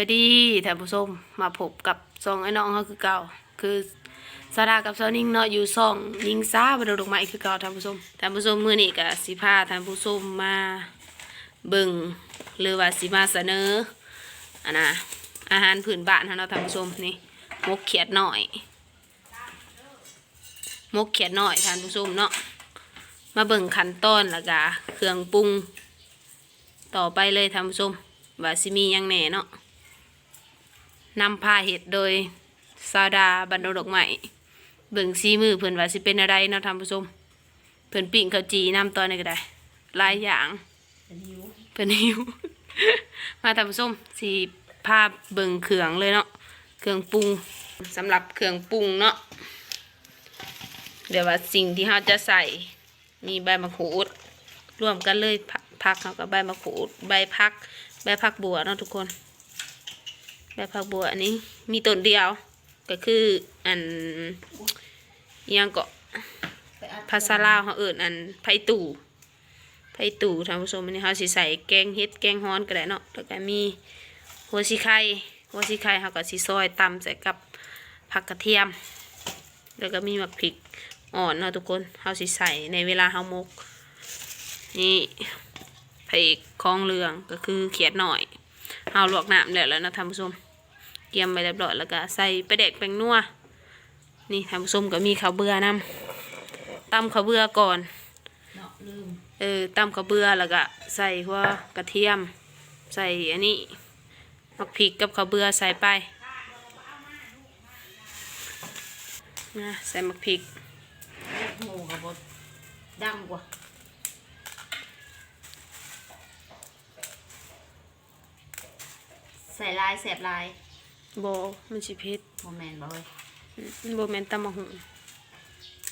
วัสดีท่านผู้ชมมาพบกับซองไอ้น้องเขาคือเก่า คือสารากับซอนิ่งเนาะอยู่ซองยิงซ่าบดดอกไม้คือเก่าท่านผู้ชมท่านผู้ชมมือนี้ก็สิพาท่านผู้ชมมาเบิ่งหรือว่าสิมาเสนออันนะอาหารพื้นบ้านเฮาเนาะท่านผู้ชมนี่มกเขียดหน่อยมกเขียดหน่อยท่านผู้ชมเนาะมาเบิ่งขั้นตอนล้วก็เครื่องปรุง ต่อไปเลยท่านผู้ชมว่าสิมียังแหน่เนาะ นำพาเห็ดโดยซาดาบันโดดอกใหม่เบิ่งซีมือเพิ่อนว่าสิเป็นอะไรเนาะท่านผู้ชมเพิ่อนปิ้งข้าวจีนำตอนนี้ก็ได้หลายอย่างเพิ่นหิวมาท่านผู้ชมสิพาพเบิ่งเครื่องเลยเนาะเครื่องปรุงสำหรับเครื่องปรุงเนาะเดี๋ยวว่าสิ่งที่เราจะใส่มีใบมะกรูดรวมกันเลยผักผักเขากับใบมะกรูดใบพัก ใบพักบัวเนาะทุกคน ใบพักบัวอันนี้ มีต้นเดียว ก็คืออันยังกาะภาษาลาวเขาเอิ้นอันไผ่ตู่ไผ่ตู่ท่านผู้ชมอันนี้เขาสิใส่แกงเฮ็ดแกงฮ้อนก็ได้เนาะแล้วก็มีหัวสีไข่หัวสีไข่เขาก็สิซอยตำใส่กับผักกระเทียม แล้วก็มีหมักพริกอ่อนเนาะทุกคนเขาสิใส่ในเวลาเขามก นี่พระเอกของเรืองก็คือเขียดหน่อยเอาลวกน้ำแล้วแล้วนะท่านผู้ชม เตรียมไปเรียบร้อยแล้วก็ใส่ไปเด็กแป้งนัวนี่ท่านผู้ชมก็มีข้าวเบื่อนำตำข้าวเบื่อก่อนเนาะลืมเออตำข้าวเบื่อแล้วก็ใส่หัวกระเทียม ใส่อันนี้มักพริกกับข้าวเบื่อใส่ไปนะใส่มักพริกเล็กหมูกับบดดังกว่าใส่ลายแสบลายโบมันสิเผ็ดโมแมนบ่เฮ้ยอืมโบแมนตำมะหุง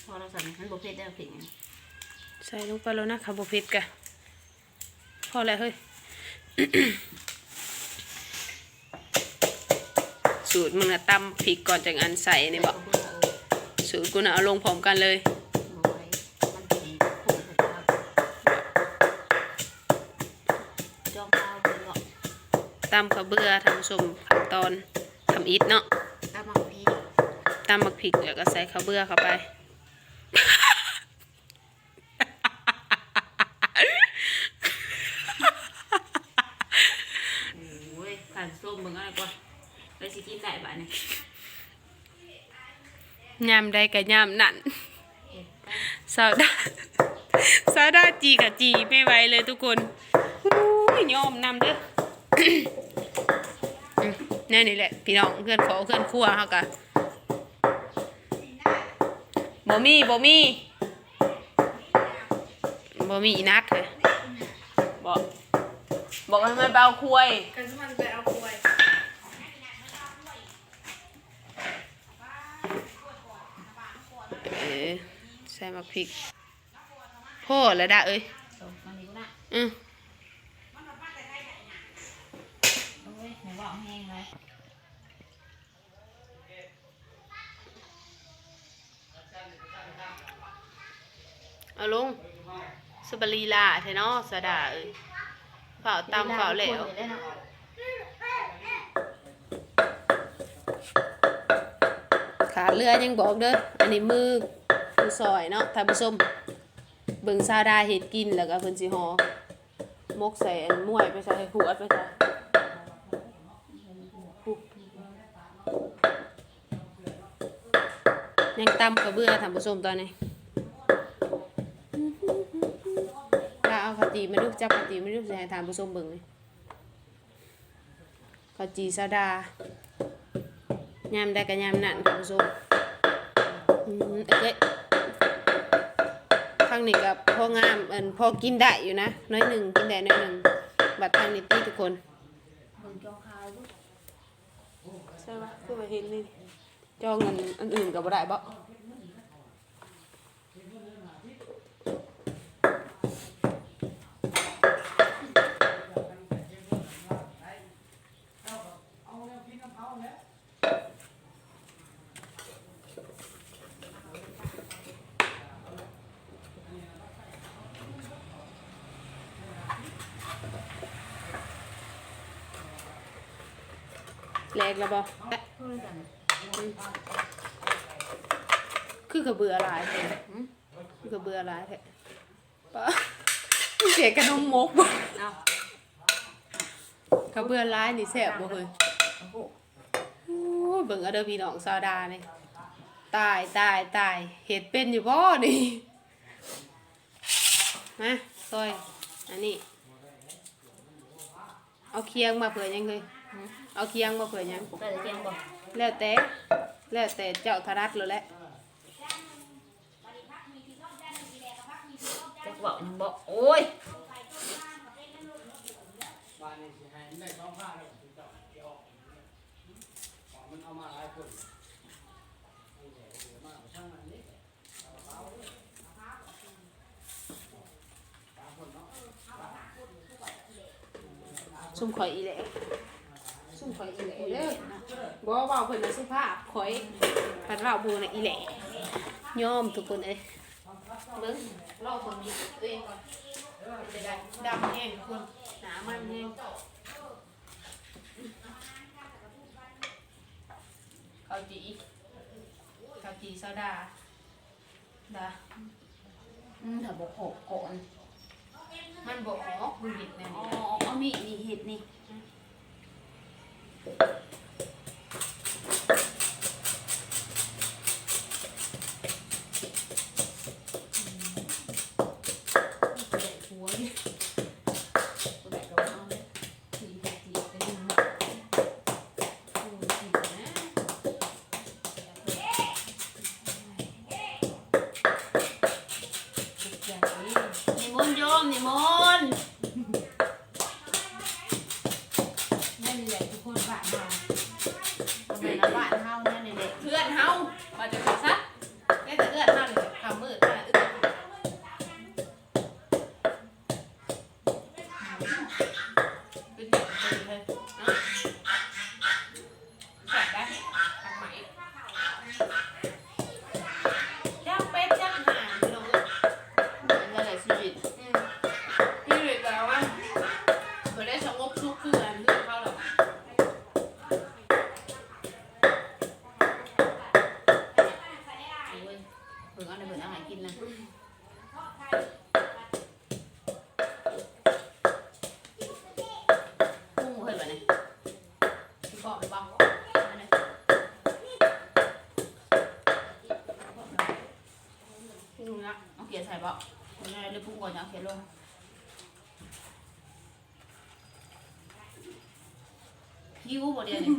พอเราใส่มันบ่เผ็ดได้ผิดไงใส่ลงไปแล้วนะคาร์โบเผ็ดกะพอแล้วเฮ้ย สูตรมึงนะตำพริกก่อนจากอันใส่นี่บอกเบื่อเออสูตรกูนะเอาลงพร้อมกันเลยบ่ไว้มันสีผงเผ็ดมากจอมเอาเบื่อตำข้าวเบื่อทำสมขั้นตอน ทำอิฐเนาะตามังพีตำมักพริกแล้วก็ใส่ข้าวเบื่อเข้าไป โอ้ยขันส้มมึงอะไรกว่าไปสิกินได้บ่เนี่ยยามใดกับยามนั่นสาวดาสาวดาจีกับจีไม่ไหวเลยทุกคนอู้ยยอมนำเด้ออืมแน่นี่แหละ พี่น้องเพื่อนขอเพื่อนครัวเขากะบ่มีบ่มีบ่มีอีนัดเลยบอกบอกให้มันเบาคุยกันสมันไปเอากล้วยเออใส่มาพริกพ่อแล้วด่าเอ้ยส้มมันนี่กูนะอือ โอ้ยไหนบอกแห้งเลย เอาลงสบลีลาเทเนาะสะดาเอ้ยเฝ้าตามเฝ้าแล้วขาเรือยังบอกเด้ออันนี้มือผู้ซอยเนาะท่านผู้ชมเบิ่งซาดาเฮ็ดกินแล้วก็เพิ่นสิห่อมกใส่อันม่วยไปใส่หัวไปใส่ยังตำกระเบื้อท่านผู้ชมตอนนี้ ถ้าเอาข้าวจีมาดูจับข้าวจีมาดูสิให้ท่านผู้ชมเบิ่งเลยข้าวจีซาดายามได้ก็ยามนั่นคุณผู้ชมอืมเอ้ยทางนี้กับพองามเอินพอกินได้อยู่นะน้อยหนึ่งกินได้น้อยหนึ่งบัดทางนี้ตีทุกคนเบิ่งจองคายลูกใช่ปะคือมาเห็นนี่จองเงินอันอื่นกับบ่ได้บ่ แหลกแล้วบ่คือกระเบือหลายแท้คือกระเบือหลายแท้ปะเสียกระนมมกบ่เอากระเบือหลายนี่แซ่บบ่เฮ้ยโอ้โหโอ้ยเบิ่งเอาเด้อพี่น้องซาวดานี่ตายตายตายเห็ดเป็นอยู่บ่นี่มาซอยอันนี้เอาเคียงมาเผื่อยังเลย เอาเคียงมาเผื่อยังได้แต่เพียงบ่แล้วแต่แล้วแต่เจ้าธรัดเลยแหละจักบอกยังบอกโอ้ยซุ่มข่อยอีแหละ ซุ่มข่อยอีแหละเด้อบ่เว้าเพิ่นน่ะสุภาพข่อยปัดเว้าบูน่ะอีแหละยอมทุกคนเอ้ยเบิ่งรอเบิ่งอยู่ตัวเองก่อนจะได้ดำแห้งทุกคนหนามันแห้งข้าวจีข้าวจีโซดาดาอืมถ้าบอกหกก่อนมันบ่ออกดูดิบแน่อ๋อนี่เอามีนี่เห็ดนี่ หิวบ่เดียวนี่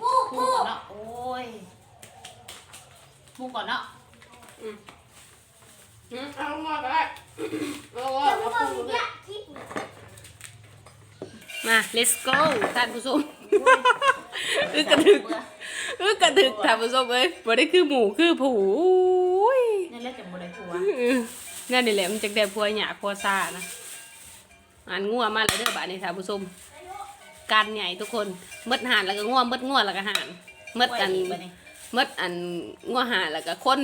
ปรุงก่อนเนาะโอ้ยปรุงก่อนเนาะอืมเอามาก็ได้เอาว่าเอาพุ่งเลยมา let's go ท่านผู้ชมอึกกระถึกอึกกระถึกท่านผู้ชมเอ้ยบ่ได้คือหมูคือผูอุ้ยนี่แหละจังบ่ได้ผัวอื้อนั่นนี่แหละมันจักได้พัวหยาพัวซ่านะอันงัวมาแล้วเด้อบาดนี้ท่านผู้ชม การใหญ่ทุกคนมดห่านแล้วก็งัวมดงัวแล้วก็ห่านมดอันบัดนี้มดอันงัวห่านแล้วก็คน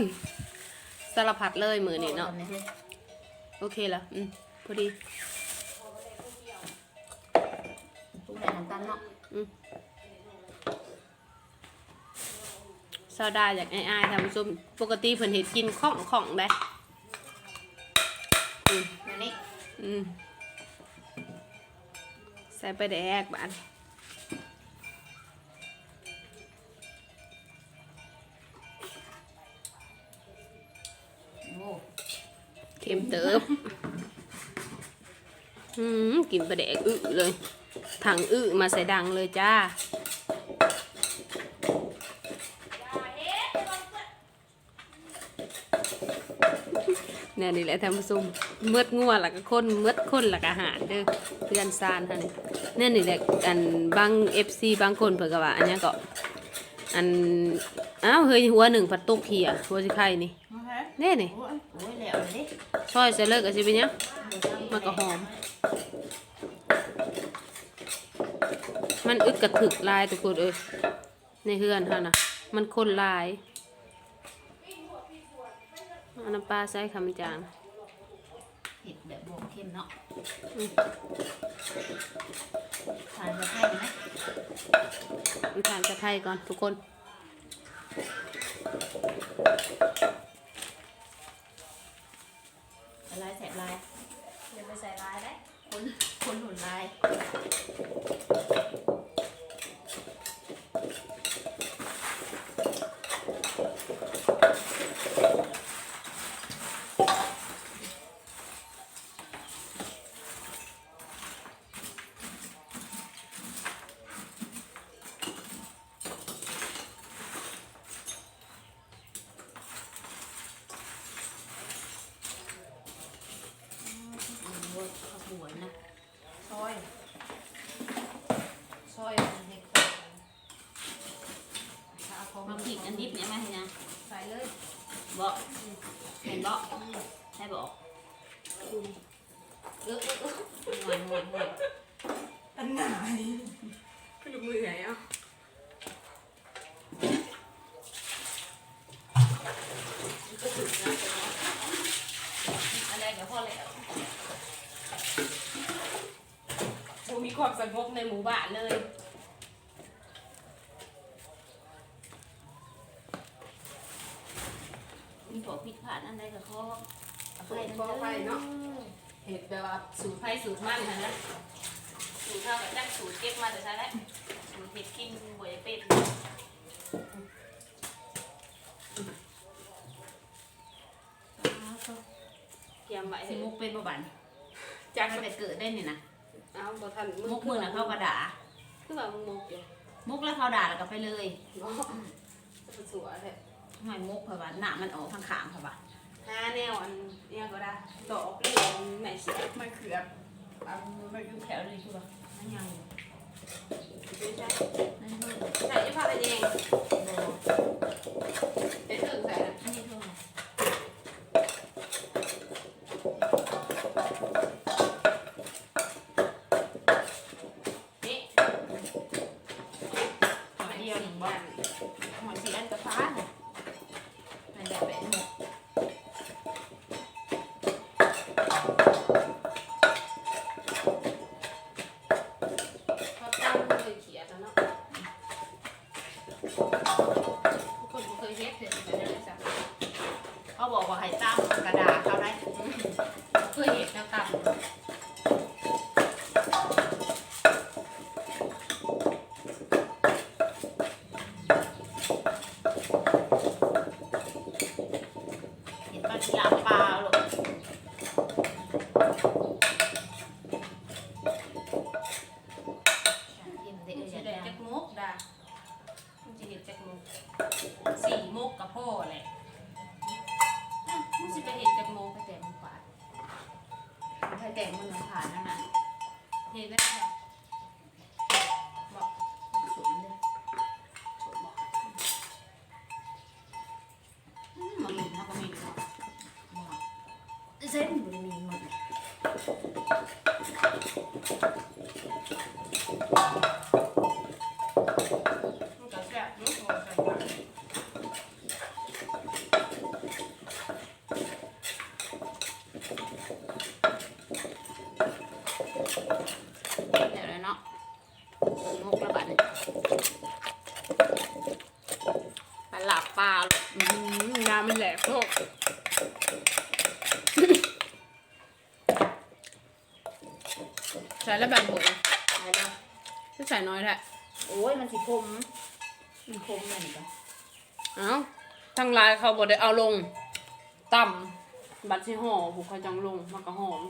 สารพัดเลยมือนี่เนาะบัดสิโอเคแล้วอืมพอดีปรุงได้น้ำตาลเนาะซาดาอยากไอ้ายๆท่านผู้ชมปกติเพิ่นเห็ดกินข้องของได้อืมอันนี้อืม ใส่ไปแดกบานโอ้เค็มเติบอืมกินไปแดกอึเลยถังอึมาใส่ดังเลยจ้าเนี่ยนี่แหละท่านผู้ชมเมืดงัวแล้วก็คนเมืดคนแล้วก็อาหารเด้อเพื่อนซานท่าน เนี่ยนี่แหละอันบาง FC บางคนเพิ่นก็ว่าอันนี้ก็อันอ้าวเฮ้ยหัวหนึ่งผัดตุกเขียหัวสิไข่นี่เคแน่นี่โอ้ยโอ้ยเลยซอยใส่เลิกก็สิเป็นยังมันก็หอม มันอึดกระถึกลายทุกคนเอ้ยในเฮือนท่านะมันคนลายอน้ำปลาใส่คำจางเห็ดแบบบวกเข้มเนาะ ทานจะให้ไหมน้ำตาลกระไทยก่อนทุกคนลายแสบลายเดี๋ยวไปใส่ลายได้คนคนหุ่นลาย โอ้ยข้าวสวยนะ ซอยซอยเด็กถ้าเอาของมาผิดอันดิบเนี่ยมาเห็นยังใส่เลยบอกเห็นบอกให้บอกเออเออเออหน่วยหน่วยหน่วยอันไหนไม่รู้มือไหนอะก็ถึงนะอะไรกับพ่อแล้วผมมีความสงบในหมู่บ้านเลย มีขอผิดพลาดอันใดกับข้ออภัยขออภัยเนาะเหตุแบบว่าสูตรไฟสูตรมันนะนะสูตรเท่ากับจักสูตรเก็บมาแต่ใช่แล้วสูตรเห็ดกินบ่อยเป็ดเตรียมไว้สิให้มุกเป็นบ่บันจากตั้งแต่เกิดได้นี่นะเอาบ่ทันมุกมือน่ะเขากระด่าคือว่ามึงมุกอยู่มุกแล้วเขาด่าแล้วก็ไปเลยบ่สวยแท้ หอยมุกเพราะว่าหน้ามันออกทางขางเพราะว่าห้าแนวอันเนี้ยก็ได้ตอกเรียนแม่เสียมันเขือบเอามันอยู่แถวนี้คือว่ามันยังไม่ใช่นั่นเพิ่มใส่ยี่ห้ออะไรเองโบเป็นถึงใส่นะอันนี้เพิ่มนี่ หอยเดียวหนึ่งบ่หอยสีอันกระฟ้าเนี่ยมันแบบเป็นหมก เขาตั้งเคยเขียนแล้วเนาะ ทุกคนบ่เคยเฮ็ดเห็นแต่ได้สักเขาบอกว่าให้ตั้งกระดาษเขาได้เคยเห็นแล้วตั้ แล้วแบ่งผลอะไรบ้างจะใส่น้อยแหละโอ้ยมันสิคมมันคมเลยนี่จ้ะเอ้าทางลายเขาบอกได้เอาลงต่ำบัตรที่ห่อผูกเขาจังลงมันก็หอม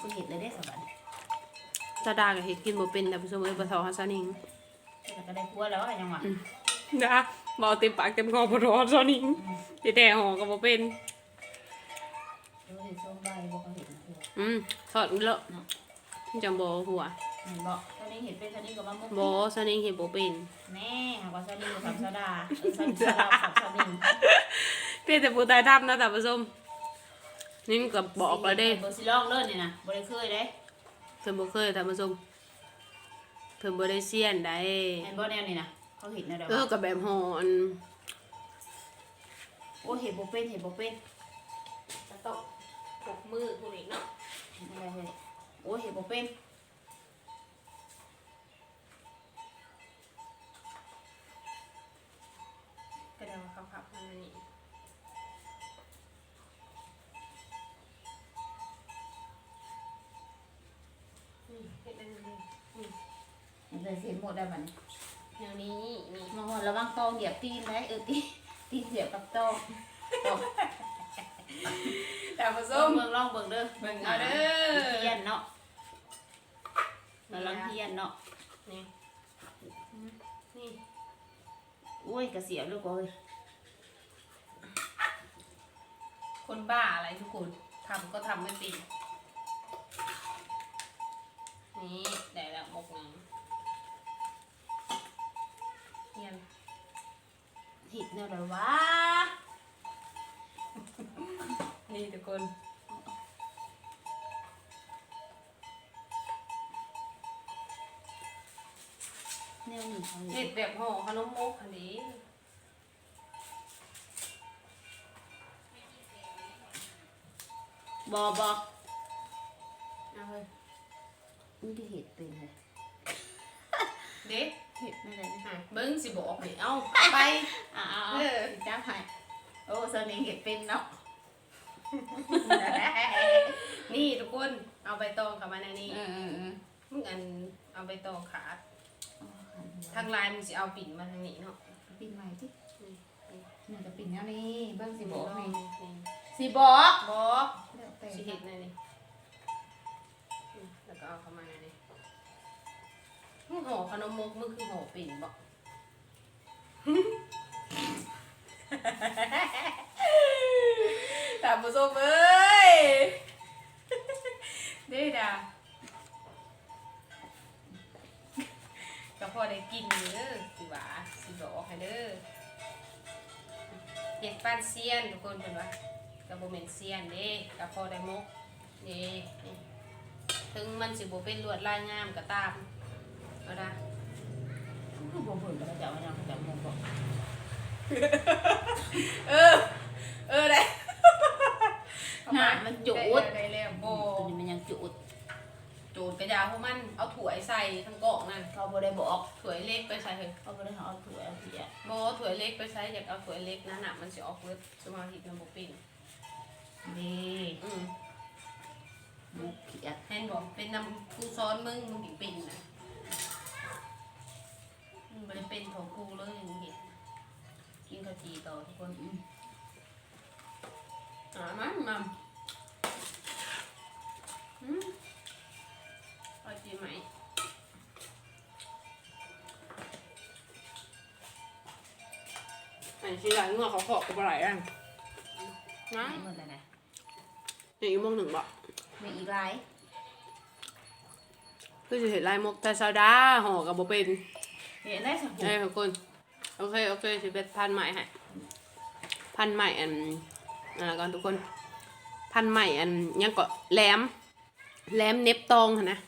กูเห็ดเลยได้สบันตาดากับเห็ดกินบ่เป็นแต่ผู้ชมเอ้ยบ่ทอฮัสซานิงแต่ก็ได้พัวแล้วอะยังวะนะบ่เอาเต็มปากเต็มคอบ่ทอฮัสซานิงสิแต่ห่อก็บ่เป็น อืมทอดเลอะจังบ่หัวเห็นบอกตอนนี้เห็ดเป็นตอนนี้กับมะม่วงบ่ซานิงเห็ดบ่เป็นแน่หากว่าซาลิงกับสับซาดาเออซาลิงซาดาสับซาลิงเพียงแต่ผู้ตายดำนะท่านผู้ชมนี่มันก็บอกแล้วเด้เบอร์ซิลอกเลิศนี่นะบริเคยเด้เพิ่นบ่เคยท่านผู้ชมเพิ่นบ่ได้เซียนได้เห็นบ่แนวนี่นะเขาเห็ดนะเดี๋ยวเออกับแบบห่ออันโอ้เห็ดบ่เป็นเห็ดบ่เป็นจะต้องปกมือพวกนี้เนาะ อะไรเฮ้ยโอ้ยเห็ดบ่เป็นก็เดี๋ยวเขาพับมันนี่นี่เฮ็ดได้เลยนี่มันเลยเสียหมดได้มันแนวนี้นี่มองระวังตองเหยียบตีนได้เออตีตีนเหยียบกับตองตอง แต่ผสส้มมเบิ่งลองเบิ่งเด้อเบิ่งเอาเด้เทียอนเนาะกำลังเทียนเนาะ นี่นี่อุ้ยกระเสียบลูกเอ้ยคนบ้าอะไรทุกคนทำก็ทำไม่เป็นนี่ได้แล้วหมกหนึ่งเทียนหิดแนวไหนวะ นี่ทุกคนแนวนี้เขาเห็ดแบบห่อขนมมกอันนี้บอบอเอาเลยนี่ที่เห็ดเป็นเลยเด็กเห็ดไม่ได้นะอะเบิ้งสิบอกนี่เอาไปอ่าเออจ้าให้โอ้เซนิงเห็ดเป็นเนาะ นี่ทุกคนเอาใบตองเข้ามาในนี้เออเออเออมึงอันเอาใบตองขาดอ๋อขันหัวทางลายมึงสิเอาปิ่นมาทางนี้เนาะปิ่นใหม่ที่นี่นี่หนึ่งกับปิ่นแล้วนี่เบิ้งสิบอกนี่นี่สิบอกบอกแล้วแต่สิเห็ดในนี่อืมแล้วก็เอาเข้ามาในนี้มึงห่อขนมมกมึงคือห่อปิ่นบอก ตามผู้ชมเอ้ยเด้ดาก็พอได้กินเด้อสิหว่าสิบอกให้เด้อเห็ดป้านเซียนทุกคนเป็นว่ากับโบเมนเซียนเด้กับพอได้มกนี่นี่ถึงมันสิบเป็นลวดลายงามก็ตามเอาละคือบ่เบิ่งแล้วจะเอาอย่าะมองบอก เออ เออได้หน้ามันจุดได้ได้แล้วโบตัวนี้มันยังจุดจูดกระยาพวกมันเอาถั่วยใส่ทั้งกล่องนั่นเขาบ่ได้บอกถั่วยเล็กไปใส่เถอะเขาบ่ได้เอาถั่วเอาเสียโบถั่วยเล็กไปใส่อยากเอาถั่วยเล็กนั่นน่ะมันสิออกรสสมาธิมันบ่เป็นนี่อืมมุกเขียดเห็นบอกเป็นน้ำกูซ้อนมึงมึงถึงเป็นนะ ต่อทุกคนอืมอ่ามันมัมอืมข้าวจีไหมอันที่ไรเงื่อเขาขอบกับอะไรอะนะหมดแล้วนะอย่างนี้มองถึงบ่มีอีกหลายคือจะเห็นลายมกแต่ซาดาห่อกับบ่เป็นเห็นได้สักเอ้ยทุกคนโอเค โอเคสิเป็นพันใหม่ให้ พันใหม่อันอะไรก่อนทุกคนพันใหม่อันยังก็แหลมแหลมเน็บตองหั่นนะ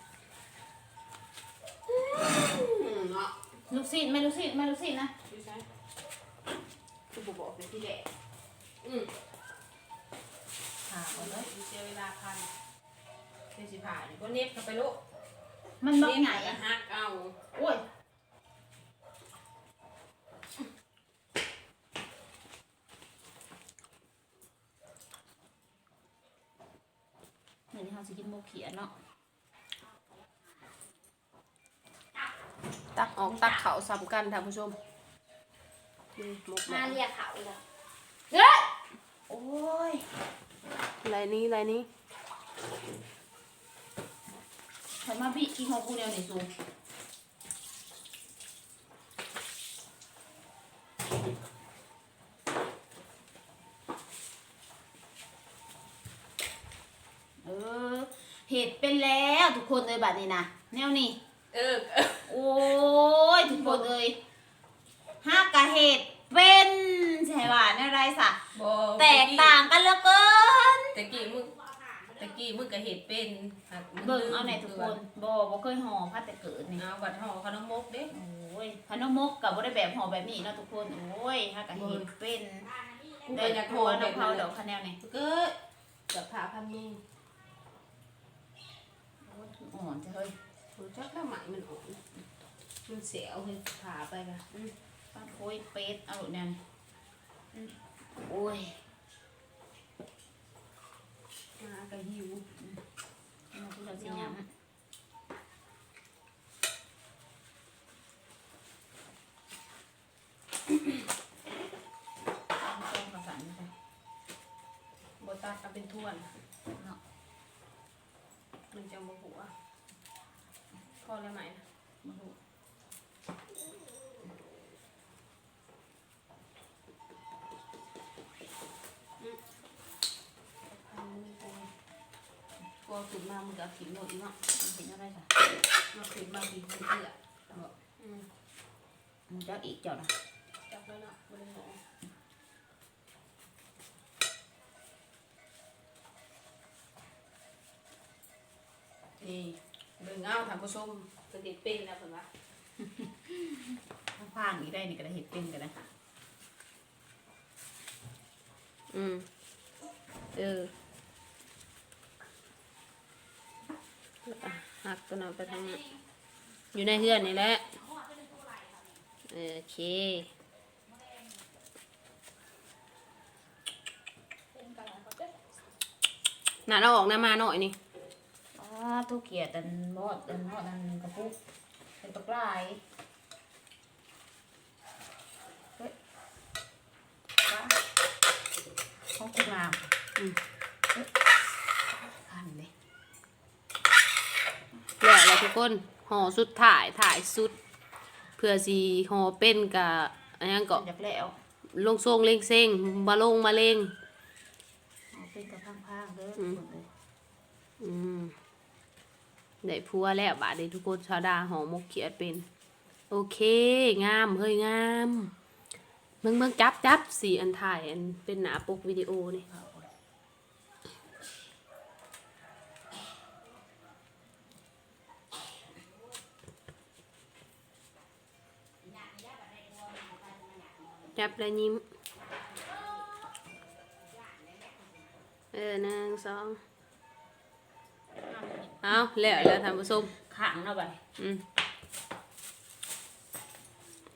อืมเนาะลูกศิษย์ไม่ลูกศิษย์ไม่ลูกศิษย์นะดูใช่คือบ่บอกเป็นที่แหละอืมผ่าหมดเลยเสียเวลาพันเสียสิผ่าอยู่ก็เน็บเข้าไปลูกมันบอกเน็บไหนแล้วก็ฮักเอาโอ้ยเดี๋ยวนี้เขาจะกิน โมเขียดเนาะตักออกตักเขาซ้ำกันท่านผู้ชมนี่หมกมามาเรียกเขาเลยเฮ้ยโอ้ยลายนี้ลายนี้ฉันมาพี่กินของกูเดียวนี่สูเออเห็ดเป็นแล้วทุก คนเลยบัดนี้นะแนวนี้เออโอ้ยทุกคนเลยห้ากะเห็ดเป็นใช่ป่ะในไรสะบ่แตกต่างกันเหลือเกินตะกี้มึงตะกี้มึงก็เห็ดเป็นหักมึเบิ่งเอาไหนทุกคนบ่บ่เคยห่อพัดแต่เกิดนี่เอาบัดห่อขนมมกเด้โอ้ยขนมมกกับบ่ได้แบบห่อแบบนี้เนาะทุกคนโอ้ยห้ากะเห็ดเป็นกูได้ก็อยายากกโทห่อดอกเขาดอกคะแนนนี่ก็เดี๋ยวพาพันมึง หอนจะเฮ้ยรู้จักแล้วไหมมันอ่อน มันเสียวเลยผ่าไปกันป้าโค้ยเป็ดเอาเนี่ยอืมโอ้ยมากระหิวมาที่เราสิหยังต้องประสานไปบตัดเอาเป็นท่วนเนาะมันจะมาหัว พอแล้วไหมนะมาดูพันมือไปกลัวขึ้นมามันก็ขินหมดอีกเนาะมันเป็นอะไรจ้ะมาขึ้นมาดีขึ้นเพื่ออืมมันจะอีกเจ้านะจับแล้วเนาะบริหารนี่ เบิ่งเอาท่านผู้ชมสเด็จเป็นแล้วเพิ่นว่าถ้าพางอีกได้นี่ก็ได้เห็ดเป็นกันนะอืมเอออะหักตัวนั้นไปทางนั้นอยู่ในเฮือนนี่แหละเออโอเคเป็นกำลังเขาเด้อหนาเราออกหน้ามาหน่อยนี่อ๋อ ทุกเกียรติอันมอดอันมอดอันกระปุกเป็นตะกร้ายเฮ้ยจ้าของคุณงามอืมขันเลยแล้วอะไรทุกคนห่อสุดถ่ายถ่ายสุด เพื่อสีห่อเป็นกับอันนั้นก็อยากแล้วลงทรงเล็งเซ็งมาลงมาเลงเอาเป็นกระพังพางๆเด้ออืมหมดเลยอืม ได้พัวแล้วบาดนี้ทุกคนชาวดาหอมกเขียดเป็น โอเค งามเฮ้ยงามเมืองเมืองจับจับสีอันถ่ายอันเป็นหนาปกวิดีโอนี่จับแล้วยิ้มเออหนึ่งสอง เอาแล้วแล้วท่านผู้ชมขังเอาไปอืม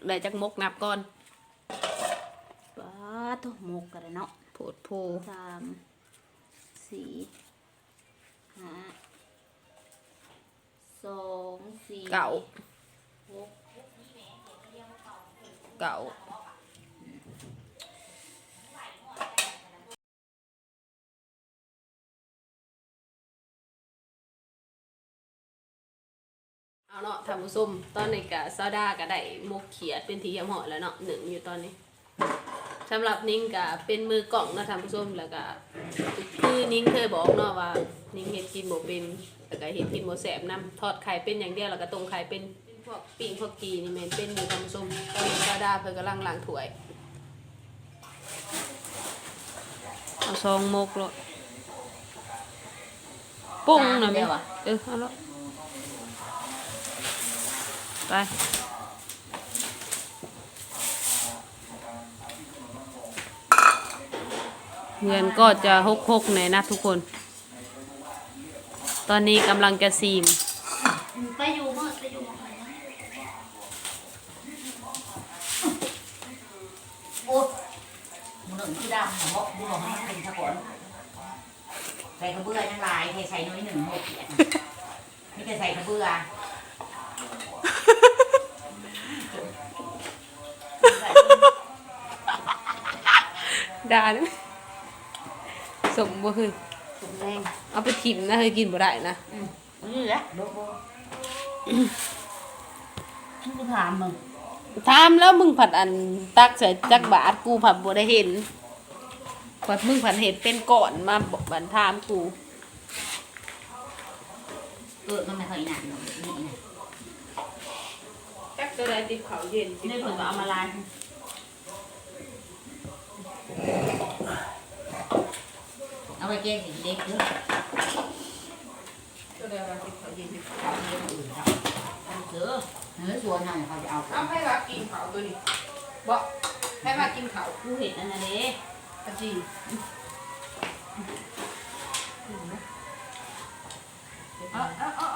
ได้จักมกนับก่อนป้าทุกมกกันเลยเนาะโผดโพสามสี่ห้าสองสี่เก่าหกเก่า เอาเนาะท่านผู้ชมตอนนี้กะซาดาก็ได้มกเขียดเป็นทีเยี่ยมหอแล้วเนาะหนึ่งอยู่ตอนนี้สำหรับนิ้งกะเป็นมือกล่องเนาะท่านผู้ชมแล้วก็คือนิ้งเคยบอกเนาะว่า นิ้งเห็ดกินบ่เป็นแล้วก็เห็ดกินบ่แสบน้ำทอดไข่เป็นอย่างเดียวแล้วก็ต้มไข่เป็นเป็นพวกปิ้งพวกกีนี่แม่นเป็นอยู่ท่านผู้ชมตอนนี้ซาดาเพิ่นกำลังล้างถ้วยเอาซองมกเลยปุ้งหน่อยไหมเดียวอะเออเอาละ ไป เงินก็จะหกหกในอยนะทุกคน ตอนนี้กำลังจะซีม ไปอยู่เมื่อไปอยู่โอ้มึงหนึ่งที่ดำหรอมึงบอกให้มันเป็นซะก่อนใส่กระเบื้อยังลายเทใส่น้อยหนึ่งหกเกียรติไม่ได้ใส่กระเบื้อ ดานะสมบ่คือสุดแรงเอาไปถิ่มนะเคยกินบ่ได้นะอืมนี่แหละโดโบมึงถามมึงถามแล้วมึงผัดอันตักใส่จักบาทกูผัดบ่ได้เห็นผัดมึงผัดเห็ดเป็นก่อนมาบอกบันถามกูเออมันไม่เคยหนักหรอกนี่นะจักตัวใดติดเขาเย็นนี่ผมก็เอามาลาย เอาไปเกงสีเด็กด้วยตัวใดว่าติดเขาเย็นเสือเนื้อส่วนนั่นเขาจะเอาเอาให้ว่ากินเขาตัวนี้บ่ให้ว่ากินเขาผู้เห็นอันนั้นเด้กะจีเอาเอาเอา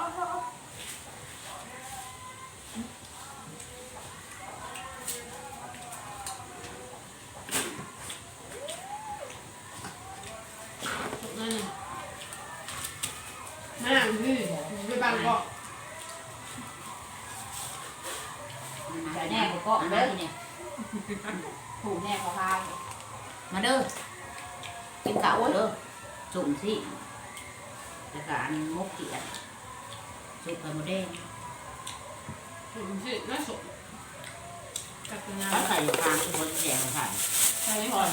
เอาเอาแต่แน่ก็ก็เด้อเนี่ยถูกแน่เขาพามาเด้อกินข้าวเด้อสุ่มสิแล้วก็อันมกเกียดสุกไข่มดแดงถูกสิน่าสนกับงานถ้าใส่ฟางคือคนแดงใส่ใช่ก่อน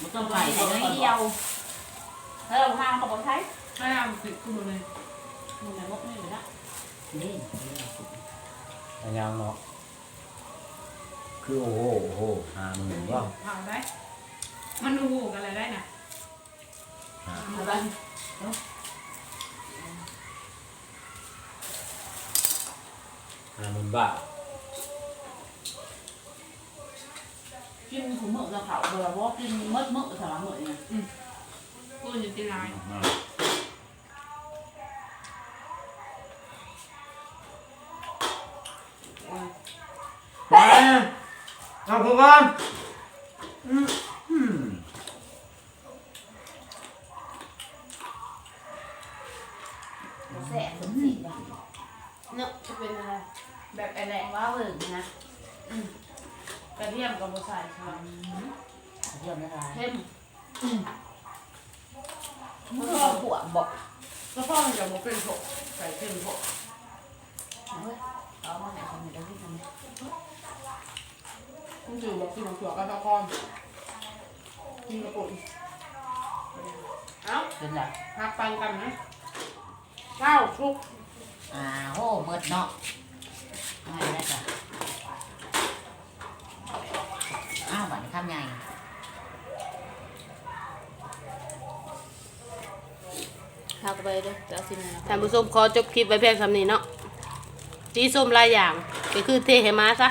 มันต้องใส่ใส่น้อยเดียวแล้วเราพาเขาบอกใช้ไม่ทำสิคุณเลยมึงไหนมกนี่เลยนะนี่อันยังเนาะ คือโอ้โหโอ้โหหามือว่าผ่านได้ มันดูกันอะไรได้นะเอาไปหามือบ้ากินถุงมือกับเขาเบอร์ว่ากินมดมือสามมือเนี่ยกูจะตีลายไป เอาพวกกันอืมอืมแสบสมศรีนะเนาะจะเป็นอะไรแบบแรงว้าเบิ่งนะกระเทียมกับบัวใส่ใช่ไหมเยี่ยมเลยเข้มมันก็ขวบบอกแล้วพ่อมันจะมาเป็นผงใส่เข้มผงเอามาไหนคนไหนได้ที่ทำคุณ จือบอกกินของถั่วกับตะคอมกินกระปุกเอ้าเป็นไรพักปันกันนะข้าวคลุกอ่าโหเมิดเนาะไม่ได้จ้ะอ้าวบัดนี้ข้ามใหญ่พาไปเด้อจะสิมท่านผู้ชมขอจบคลิปไว้เพียงคำนี้เนาะสีส้มหลายอย่างก็คือเทให้มาซะ